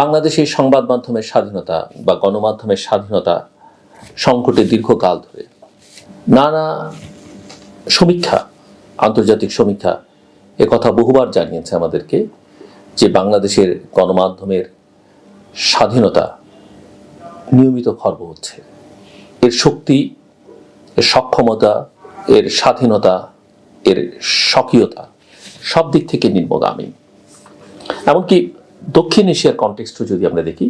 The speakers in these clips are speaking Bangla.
বাংলাদেশের সংবাদ মাধ্যমের স্বাধীনতা বা গণমাধ্যমের স্বাধীনতা সংকটে দীর্ঘকাল ধরে। নানা সমীক্ষা, আন্তর্জাতিক সমীক্ষা এ কথা বহুবার জানিয়েছে আমাদেরকে যে বাংলাদেশের গণমাধ্যমের স্বাধীনতা নিয়মিত খর্ব হচ্ছে। এর শক্তি, এর সক্ষমতা, এর স্বাধীনতা, এর স্বকীয়তা সব দিক থেকে নিম্নগামী এমনকি দক্ষিণ এশিয়ার কনটেক্সটও যদি আমরা দেখি,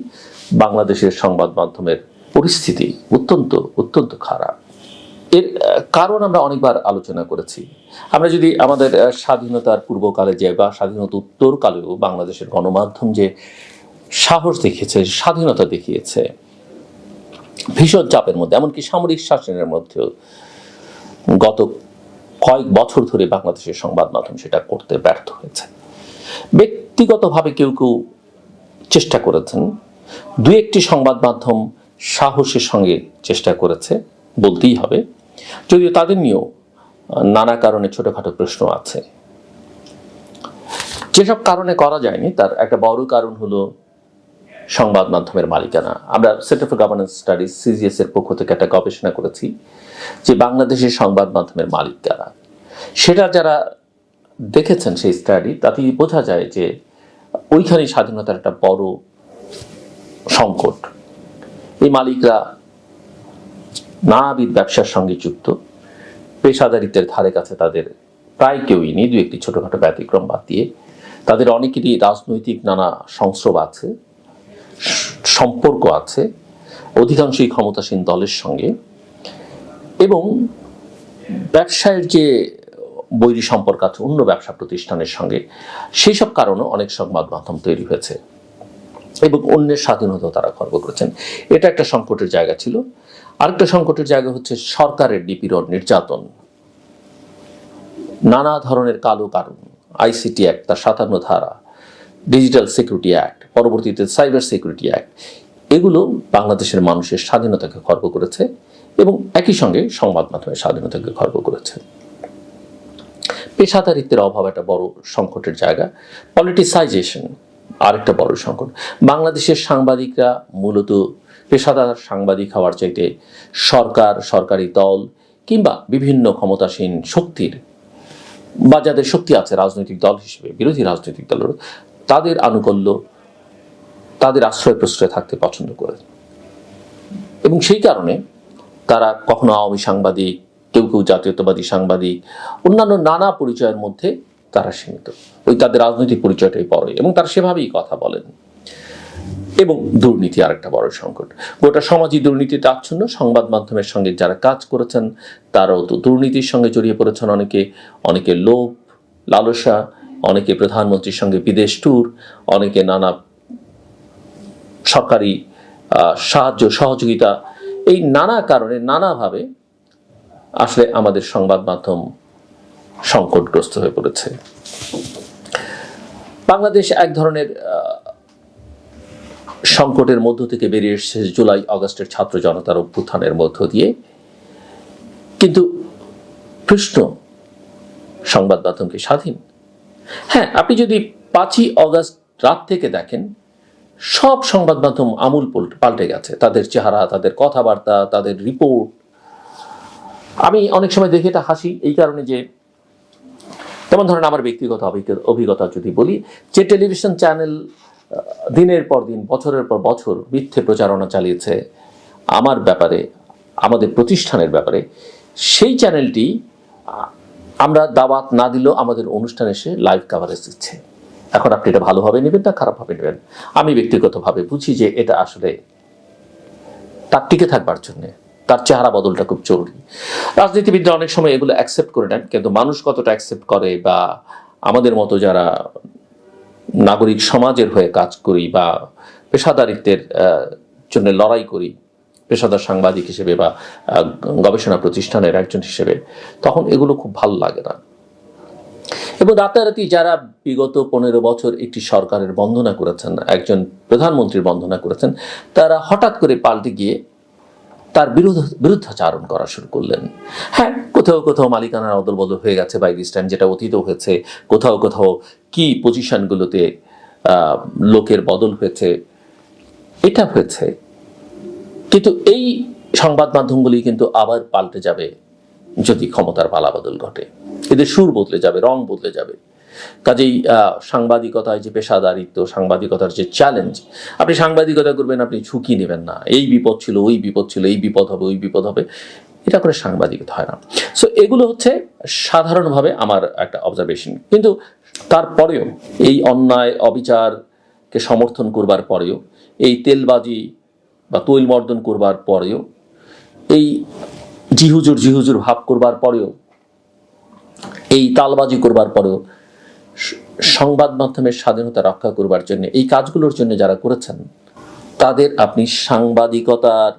বাংলাদেশের সংবাদ মাধ্যমের পরিস্থিতি অত্যন্ত অত্যন্ত খারাপ। এর কারণ আমরা অনেকবার আলোচনা করেছি। আমরা যদি আমাদের স্বাধীনতার পূর্বকালে যে, বা স্বাধীনতা উত্তরকালেও বাংলাদেশের গণমাধ্যম যে সাহস দেখিয়েছে, স্বাধীনতা দেখিয়েছে, ভীষণ চাপের মধ্যে, এমনকি সামরিক শাসনের মধ্যেও গত কয়েক বছর ধরে বাংলাদেশের সংবাদ মাধ্যম সেটা করতে ব্যর্থ হয়েছে। ব্যক্তিগতভাবে কেউ কেউ চেষ্টা করেছেন। দু একটি সংবাদ মাধ্যম সাহসের সঙ্গে চেষ্টা করেছে, বলতেই হবে। যদিও তাদের নিয়েও নানা কারণে ছোটখাটো প্রশ্ন আছে। যেসব কারণে করা যায়নি, তার একটা বড় কারণ হলো সংবাদ মাধ্যমের মালিকানা। আমরা centre for governance studies CGS এর পক্ষ থেকে একটা গবেষণা করেছি যে বাংলাদেশের সংবাদ মাধ্যমের মালিক কারা সেটা যারা দেখেছেন সেই স্টাডি তাতেই বোঝা যায় যে ওইখানে স্বাধীনতার একটা বড় সংকট। এই মালিকরা নানাবিধ ব্যবসার সঙ্গে যুক্ত। পেশাদারিত্বের ধারে কাছে তাদের প্রায় কেউই নেই, দু একটি ছোটখাটো ব্যতিক্রম বাদ দিয়ে। তাদের অনেকেরই রাজনৈতিক নানা সংস্রব আছে, সম্পর্ক আছে, অধিকাংশই ক্ষমতাসীন দলের সঙ্গে। এবং ব্যবসায়ের যে বৈরী সম্পর্ক আছে, অন্য ব্যবসা প্রতিষ্ঠানের সঙ্গে। সেই সব কারণে অনেক সংবাদ মাধ্যম তৈরি হয়েছে এবং অন্যের স্বাধীনতা তারা খর্ব করেছেন। এটা একটা সংকটের জায়গা ছিল। আরেকটা সংকটের জায়গা হচ্ছে সরকারের নিপীড়ন, নির্যাতন। নানা ধরনের কালো কারণ, আইসিটি অ্যাক্ট, তার সাতান্ন ধারা, ডিজিটাল সিকিউরিটি অ্যাক্ট, পরবর্তীতে সাইবার সিকিউরিটি অ্যাক্ট, এগুলো বাংলাদেশের মানুষের স্বাধীনতাকে খর্ব করেছে এবং একই সঙ্গে সংবাদ মাধ্যমের স্বাধীনতাকে খর্ব করেছে। পেশাদারিত্বের অভাব একটা বড় সংকটের জায়গা। পলিটিসাইজেশন আরেকটা বড় সংকট। বাংলাদেশের সাংবাদিকরা মূলত পেশাদার সাংবাদিক হওয়ার চাইতে সরকার, সরকারি দল কিংবা বিভিন্ন ক্ষমতাসীন শক্তির বা যাদের শক্তি আছে রাজনৈতিক দল হিসেবে, বিরোধী রাজনৈতিক দলের তাদের আনুকূল্য তাদের আশ্রয় প্রশ্রয় থাকতে পছন্দ করে। এবং সেই কারণে তারা কখনো আওয়ামী সাংবাদিক কেউ কেউ জাতীয়তাবাদী, সাংবাদিক, অন্যান্য নানা পরিচয়ের মধ্যে তারা সীমিত। ওই তাদের রাজনৈতিক পরিচয়টাই পড়ে এবং তারা সেভাবেই কথা বলেন। এবং দুর্নীতি আরেকটা বড় সংকট। গোটা সমাজই দুর্নীতিতে আচ্ছন্ন। সংবাদ মাধ্যমের সঙ্গে যারা কাজ করেছেন, তারাও তো দুর্নীতির সঙ্গে জড়িয়ে পড়েছেন অনেকে। অনেকে লোভ, লালসা, অনেকে প্রধানমন্ত্রীর সঙ্গে বিদেশ ট্যুর, অনেকে নানা সরকারি সাহায্য, সহযোগিতা। এই নানা কারণে, নানাভাবে আসলে আমাদের সংবাদ মাধ্যম সংকটগ্রস্ত হয়ে পড়েছে। বাংলাদেশ এক ধরনের সংকটের মধ্য থেকে বেরিয়ে এসেছে জুলাই অগস্টের ছাত্র জনতার অভ্যুত্থানের মধ্য দিয়ে। কিন্তু প্রশ্ন সংবাদ মাধ্যমকে স্বাধীন? হ্যাঁ আপনি যদি পাঁচই অগস্ট রাত থেকে দেখেন, সব সংবাদ মাধ্যম আমূল পল- পাল্টে গেছে। তাদের চেহারা, তাদের কথাবার্তা, তাদের রিপোর্ট আমি অনেক সময় দেখে এটা হাসি, এই কারণে যে, যেমন ধরেন আমার ব্যক্তিগত অভিজ্ঞ- অভিজ্ঞতা যদি বলি, যে টেলিভিশন চ্যানেল দিনের পর দিন, বছরের পর বছর মিথ্যে প্রচারণা চালিয়েছে, আমার ব্যাপারে, আমাদের প্রতিষ্ঠানের ব্যাপারে, সেই চ্যানেলটি আমরা দাওয়াত না দিলেও আমাদের অনুষ্ঠানে এসে লাইভ কাভারেজ দিচ্ছে। এখন আপনি এটা ভালোভাবে নেবেন না, খারাপভাবে নেবেন? আমি ব্যক্তিগতভাবে বুঝি যে এটা আসলে, তার টিকে থাকবার জন্যে। তার চেহারা বদলটা খুব জরুরি। রাজনীতিবিদরা অনেক সময় এগুলো অ্যাকসেপ্ট করে নেন, কিন্তু মানুষ কতটা অ্যাকসেপ্ট করে বা আমাদের মতো যারা নাগরিক সমাজের হয়ে কাজ করি বা পেশাদারিত্বের জন্য লড়াই করি, পেশাদার সাংবাদিক হিসেবে বা গবেষণা প্রতিষ্ঠানের একজন হিসেবে, তখন এগুলো খুব ভালো লাগে না। এবং রাতারাতি যারা বিগত পনেরো বছর একটি সরকারের বন্দনা করেছেন, একজন প্রধানমন্ত্রীর বন্দনা করেছেন, তারা হঠাৎ করে পাল্টে গিয়ে তার বিরোধ বিরুদ্ধাচারণ করা শুরু করলেন। হ্যাঁ কোথাও কোথাও মালিকানার অদল বদল হয়ে গেছে বাই দিস টাইম যেটা অতীত হয়েছে। কোথাও কোথাও কি পজিশনগুলোতে লোকের বদল হয়েছে, এটা হয়েছে। কিন্তু এই সংবাদ মাধ্যমগুলি কিন্তু আবার পাল্টে যাবে যদি ক্ষমতার পালাবদল ঘটে। এদের সুর বদলে যাবে, রং বদলে যাবে। কাজেই সাংবাদিকতায় যে পেশাদারিত্ব, সাংবাদিকতার যে চ্যালেঞ্জ আপনি সাংবাদিকতা করবেন, আপনি ঝুঁকি নেবেন না। এই বিপদ ছিল, ওই বিপদ ছিল, এই বিপদ হবে, ওই বিপদ হবে। এটা করে সাংবাদিকতা হয় না। সো এগুলো হচ্ছে সাধারণভাবে আমার একটা অবজারভেশন কিন্তু তারপরেও এই অন্যায়, অবিচারকে সমর্থন করবার পরেও, এই তেলবাজি বা তৈল মর্দন করবার পরেও, এই জিহুজুর জিহুজুর ভাব করবার পরেও, এই তালবাজি করবার পরেও সংবাদ মাধ্যমের স্বাধীনতা রক্ষা করবার জন্য, এই কাজগুলোর জন্য যারা করেছেন, তাদের আপনি সাংবাদিকতার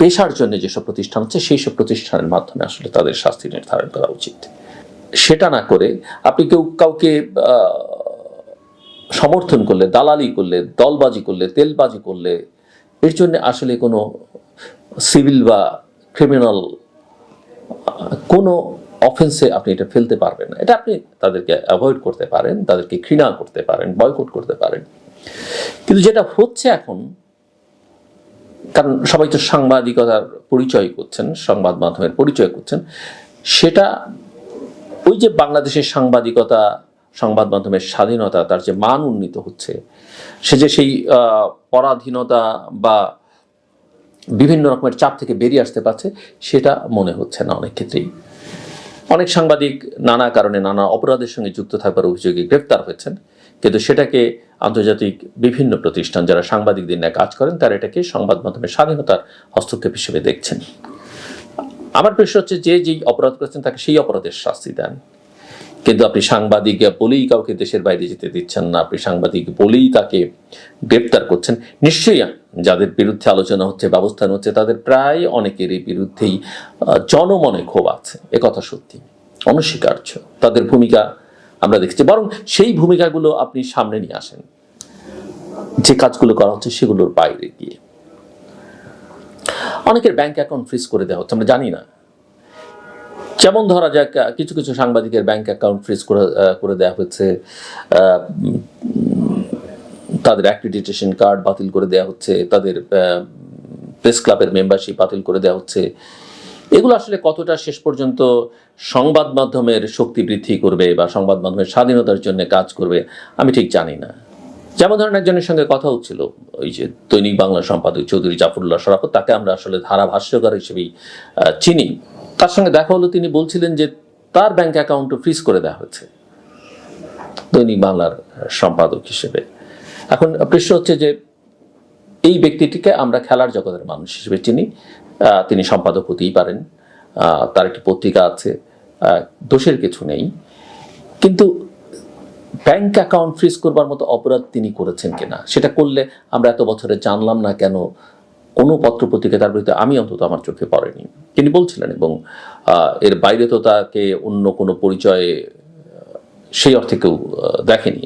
পেশার জন্য যেসব প্রতিষ্ঠান আছে সেই সব প্রতিষ্ঠানের মাধ্যমে আসলে তাদের শাস্তি নির্ধারণ করা উচিত। সেটা না করে আপনি কেউ কাউকে সমর্থন করলে, দালালি করলে, দলবাজি করলে, তেলবাজি করলে, এর জন্য আসলে কোনো সিভিল বা ক্রিমিনাল কোনো অফেন্সে আপনি এটা ফেলতে পারবেন এটা আপনি তাদেরকে অ্যাভয়েড করতে পারেন, তাদেরকে ঘৃণা করতে পারেন বয়কট করতে পারেন। কিন্তু যেটা হচ্ছে এখন, কারণ সবাই তো সাংবাদিকতার পরিচয় করছেন, সংবাদ মাধ্যমের পরিচয় করছেন, সেটা ওই যে বাংলাদেশের সাংবাদিকতা, সংবাদ মাধ্যমের স্বাধীনতা, তার যে মান উন্নীত হচ্ছে, সে যে সেই পরাধীনতা বা বিভিন্ন রকমের চাপ থেকে বেরিয়ে আসতে পারছে, সেটা মনে হচ্ছে না অনেক ক্ষেত্রেই। অনেক সাংবাদিক নানা কারণে নানা অপরাধের সঙ্গে যুক্ত থাকবার অভিযোগে গ্রেফতার হয়েছেন। কিন্তু সেটাকে আন্তর্জাতিক বিভিন্ন প্রতিষ্ঠান যারা সাংবাদিকদের নিয়ে কাজ করেন, তারা এটাকে সংবাদ মাধ্যমের স্বাধীনতার হস্তক্ষেপ হিসেবে দেখছেন। আমার প্রশ্ন হচ্ছে, যে যেই অপরাধ করেছেন, তাকে সেই অপরাধের শাস্তি দেন। কিন্তু আপনি সাংবাদিক বলেই কাউকে দেশের বাইরে যেতে দিচ্ছেন না, আপনি সাংবাদিক বলেই তাকে গ্রেপ্তার করছেন। নিশ্চয়ই যাদের বিরুদ্ধে আলোচনা হচ্ছে ব্যবস্থা হচ্ছে তাদের প্রায় অনেকেরই বিরুদ্ধেই জনমনে ক্ষোভ আছে। একথা সত্যি। অনস্বীকার্য। তাদের ভূমিকা আমরা দেখছি। বরং সেই ভূমিকাগুলো আপনি সামনে নিয়ে আসেন। যে কাজগুলো করা হচ্ছে সেগুলোর বাইরে গিয়ে। অনেকের ব্যাংক অ্যাকাউন্ট ফ্রিজ করে দেওয়া হচ্ছে আমরা জানি না। যেমন ধরা যাক কিছু কিছু সাংবাদিকের ব্যাংক অ্যাকাউন্ট ফ্রিজ করে করে দেওয়া উম, তাদের অ্যাক্রিডিটেশন কার্ড বাতিল করে দেওয়া হচ্ছে তাদের প্রেস ক্লাবের মেম্বারশিপ বাতিল করে দেওয়া হচ্ছে। এগুলো আসলে কতটা শেষ পর্যন্ত সংবাদ মাধ্যমের শক্তি বৃদ্ধি করবে বা সংবাদ মাধ্যমের স্বাধীনতার জন্য কাজ করবে আমি ঠিক জানি না। যেমন ধরেন একজনের সঙ্গে কথা হচ্ছিল ওই যে দৈনিক বাংলা সম্পাদক চৌধুরী জাফরুল্লাহ সরাফত তাকে আমরা আসলে ধারাভাষ্যকার হিসেবেই আহ, চিনি। তার সঙ্গে দেখা হলো তিনি বলছিলেন যে তার ব্যাংক অ্যাকাউন্টও ফ্রিজ করে দেওয়া হয়েছে দৈনিক বাংলার সম্পাদক হিসেবে। এখন প্রশ্ন হচ্ছে যে এই ব্যক্তিটিকে আমরা খেলার জগতের মানুষ হিসেবে চিনি। তিনি সম্পাদক হতেই পারেন। তার একটি পত্রিকা আছে। দোষের কিছু নেই। কিন্তু ব্যাংক অ্যাকাউন্ট ফ্রিজ করবার মতো অপরাধ তিনি করেছেন কিনা, সেটা করলে আমরা এত বছরে জানলাম না কেন কোনো পত্র পত্রিকা তার বিরুদ্ধে আমি অন্তত আমার চোখে পড়েনি। তিনি বলছিলেন এবং এর বাইরে তো তাকে অন্য কোনো পরিচয়ে সেই অর্থে কেউ দেখেনি।